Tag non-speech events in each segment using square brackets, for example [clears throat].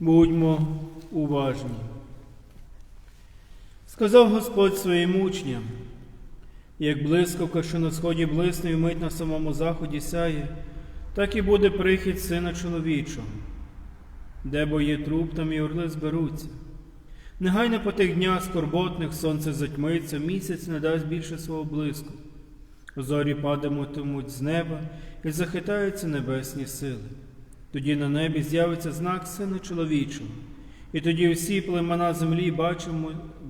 Будьмо уважні. Сказав Господь своїм учням, як блискавка, що на сході блисне і мить на самому заході сяє, так і буде прихід сина чоловічого. Де бо є труп, там і орли зберуться. Негайно по тих днях скорботних сонце затьмиться, місяць не дасть більше свого блиску. Зорі падатимуть з неба і захитаються небесні сили. Тоді на небі з'явиться знак Сина чоловічого, і тоді всі племена землі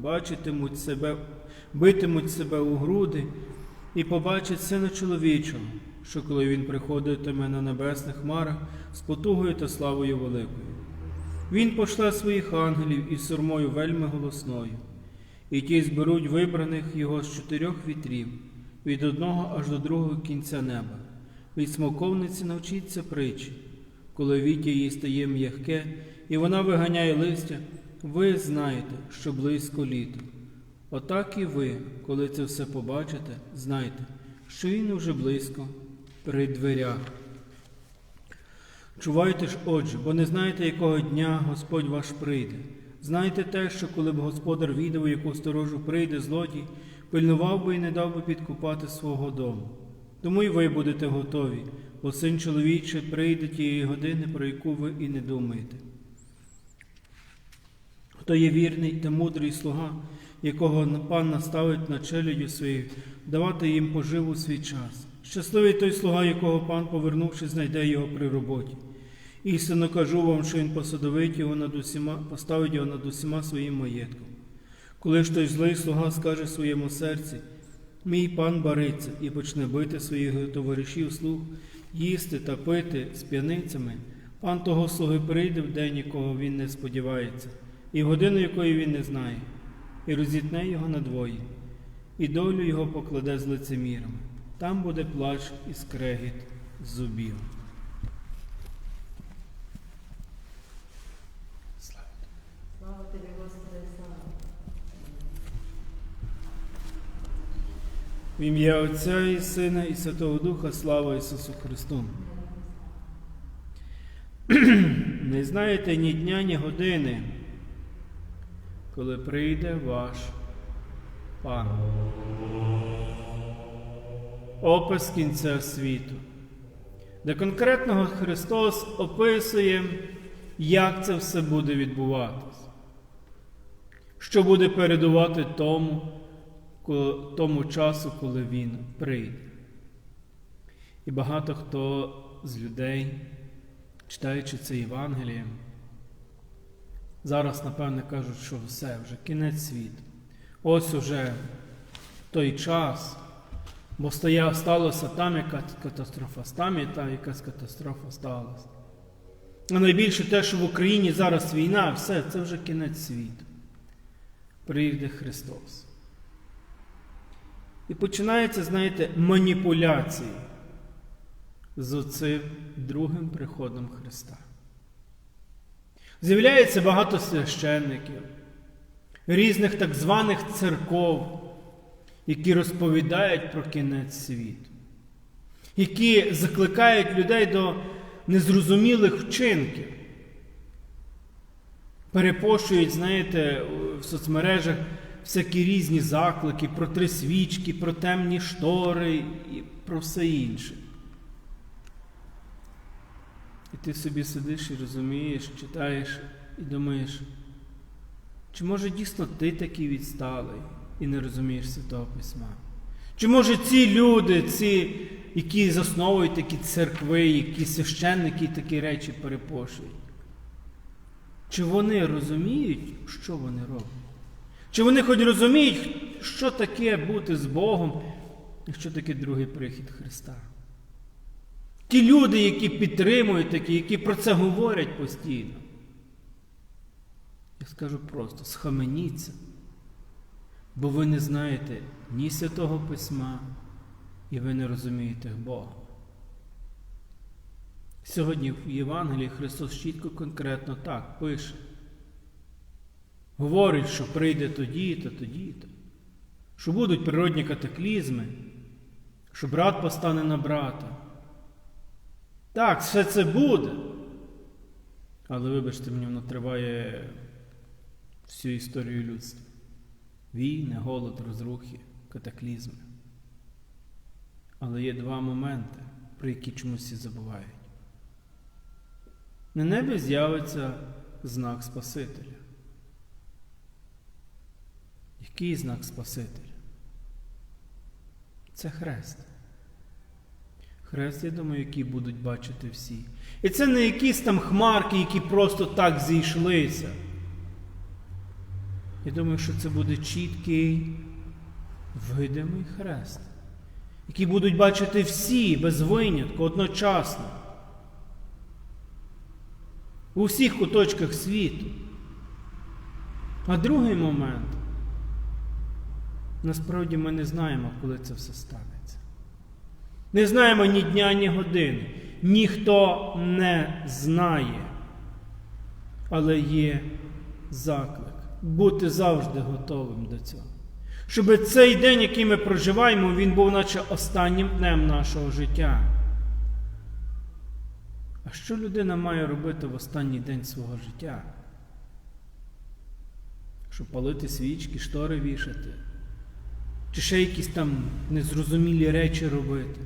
бачитимуть себе, битимуть себе у груди і побачать Сина чоловічого, що коли він приходитиме на небесних хмарах з потугою та славою великою. Він пошле своїх ангелів із сурмою вельми голосною, і ті зберуть вибраних його з чотирьох вітрів, від одного аж до другого кінця неба. Від смоковниці навчіться притчі, коли віття їй стає м'яке, і вона виганяє листя, ви знаєте, що близько літо. Отак і ви, коли це все побачите, знайте, що він уже близько при дверях. Чувайте ж, отже, бо не знаєте, якого дня Господь ваш прийде. Знайте те, що коли б господар відав, яку сторожу прийде злодій, пильнував би і не дав би підкупати свого дому. Тому й ви будете готові, бо син чоловічий прийде тієї години, про яку ви і не думаєте. Хто є вірний та мудрий слуга, якого пан наставить на челядю своєю, давати їм поживу свій час. Щасливий той слуга, якого пан, повернувши, знайде його при роботі. Істинно кажу вам, що він посадовить його над усіма, поставить його над усіма своїм маєтком. Коли ж той злий слуга скаже своєму серці, мій пан бариться і почне бити своїх товаришів слуг, їсти та пити з п'яницями, пан того слуги прийде в день, якого він не сподівається, і в годину, якої він не знає, і розітне його надвоє, і долю його покладе з лицемірами. Там буде плач і скрегіт зубів. Слава тобі, Господи, слава. В ім'я Отця і Сина і Святого Духа, слава Ісусу Христу. [clears throat] Не знаєте ні дня, ні години, коли прийде ваш Пан. Опис кінця світу, де конкретно Христос описує, як це все буде відбуватись, що буде передувати тому, тому часу, коли він прийде. І багато хто з людей, читаючи це Євангеліє, зараз, напевне, кажуть, що все, вже кінець світу. Ось уже той час, бо стоя, сталося там якась катастрофа, там і там якась катастрофа сталася. А найбільше те, що в Україні зараз війна, все, це вже кінець світу. Прийде Христос. І починається, знаєте, маніпуляції з оцим другим приходом Христа. З'являється багато священників, різних так званих церков, які розповідають про кінець світу, які закликають людей до незрозумілих вчинків. Перепошують, знаєте, в соцмережах всякі різні заклики про три свічки, про темні штори і про все інше. І ти собі сидиш і розумієш, читаєш і думаєш, чи може дійсно ти такий відсталий і не розумієш Святого Письма? Чи може ці люди, ці, які засновують такі церкви, які священники такі речі перепошують? Чи вони розуміють, що вони роблять? Чи вони хоч розуміють, що таке бути з Богом і що таке другий прихід Христа? Ті люди, які підтримують такі, які про це говорять постійно. Я скажу просто: схаменіться, бо ви не знаєте ні Святого Письма, і ви не розумієте Бога. Сьогодні в Євангелії Христос чітко конкретно так пише. Говорить, що прийде тоді-то, тоді-то, що будуть природні катаклізми, що брат постане на брата. Так, все це буде. Але вибачте мені, воно триває всю історію людства. Війни, голод, розрухи, катаклізми. Але є два моменти, про які чомусь всі забувають. На небі з'явиться знак Спасителя. Який знак Спасителя? Це хрест. Хрест, я думаю, який будуть бачити всі. І це не якісь там хмарки, які просто так зійшлися. Я думаю, що це буде чіткий, видимий хрест, який будуть бачити всі без винятку одночасно. У всіх куточках світу. А другий момент. Насправді ми не знаємо, коли це все станеться. Не знаємо ні дня, ні години. Ніхто не знає. Але є заклик бути завжди готовим до цього. Щоб цей день, який ми проживаємо, він був наче останнім днем нашого життя. А що людина має робити в останній день свого життя? Щоб палити свічки, штори вішати, чи ще якісь там незрозумілі речі робити.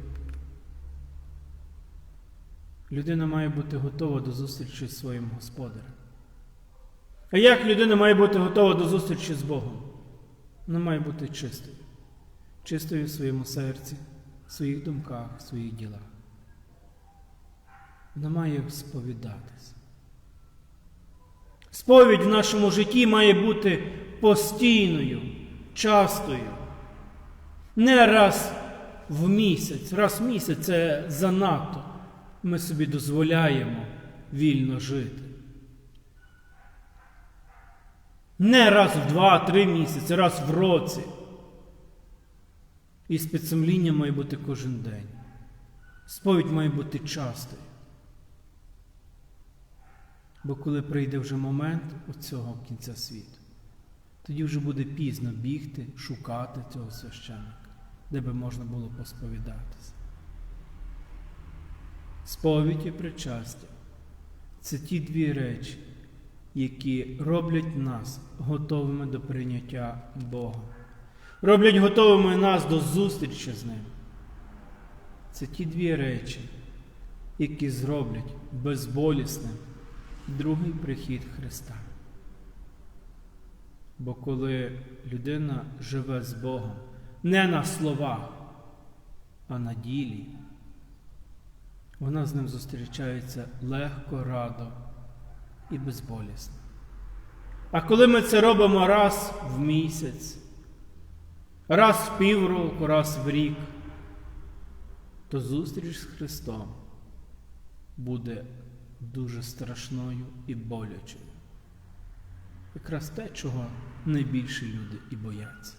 Людина має бути готова до зустрічі з своїм господарем. А як людина має бути готова до зустрічі з Богом? Вона має бути чистою. Чистою в своєму серці, в своїх думках, в своїх ділах. Вона має сповідатися. Сповідь в нашому житті має бути постійною, частою. Не раз в місяць. Раз в місяць це занадто. Ми собі дозволяємо вільно жити. Не раз в два-три місяці, раз в році. І спецсумління має бути кожен день. Сповідь має бути частою. Бо коли прийде вже момент оцього кінця світу, тоді вже буде пізно бігти, шукати цього священника, де би можна було посповідатися. Сповідь і причастя це ті дві речі, які роблять нас готовими до прийняття Бога, роблять готовими нас до зустрічі з Ним. Це ті дві речі, які зроблять безболісним другий прихід Христа. Бо коли людина живе з Богом не на словах, а на ділі, вона з ним зустрічається легко, радо і безболісно. А коли ми це робимо раз в місяць, раз в півроку, раз в рік, то зустріч з Христом буде дуже страшною і болячою. Якраз те, чого найбільше люди і бояться.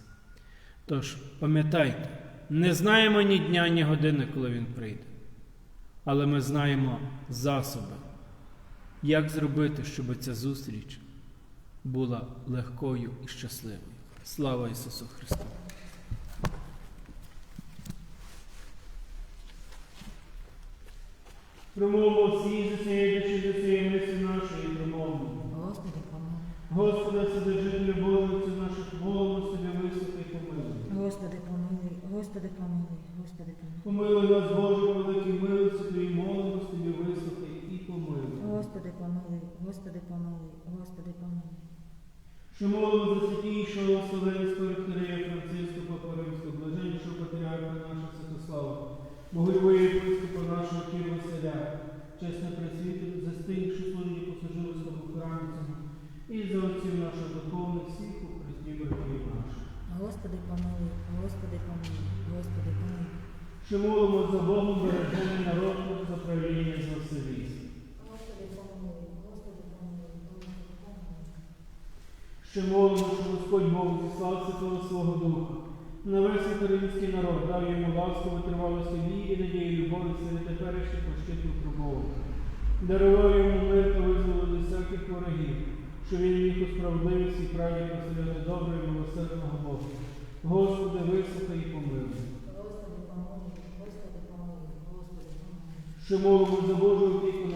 Тож, пам'ятайте, не знаємо ні дня, ні години, коли він прийде. Але ми знаємо засоби, як зробити, щоб ця зустріч була легкою і щасливою. Слава Ісусу Христу! Промовимо всі за Що молимо за святійшого Вселенського архієрея Франциска Папа Римського, блаженнішого патріарха нашого Святослава, Богоєвої єпископа нашого Кіра Василя, чесне пресвіту, за служіння послужилися в храмі і за отців наших духовних всіх у Христі братів наших. Господи, помилуй. Господи, помилуй. Господи, помилуй. Що молимо за Богом бережений народ за правління за вселість. Господи, помилуй. Господи, помилуй. Господи, помилуй. Ще молимо, що Господь Бог зіслав Святого свого Духа. На весь український народ дав йому ласку витривалості вії, надії, любові серед теперішніх важких випробувань. Дарував йому мир та визволив від всяких ворогів, що він міг у справедливості і правді поселяти добре і милосердного Бога. Господи, високо і помилуй. Що молимо за Божу опіку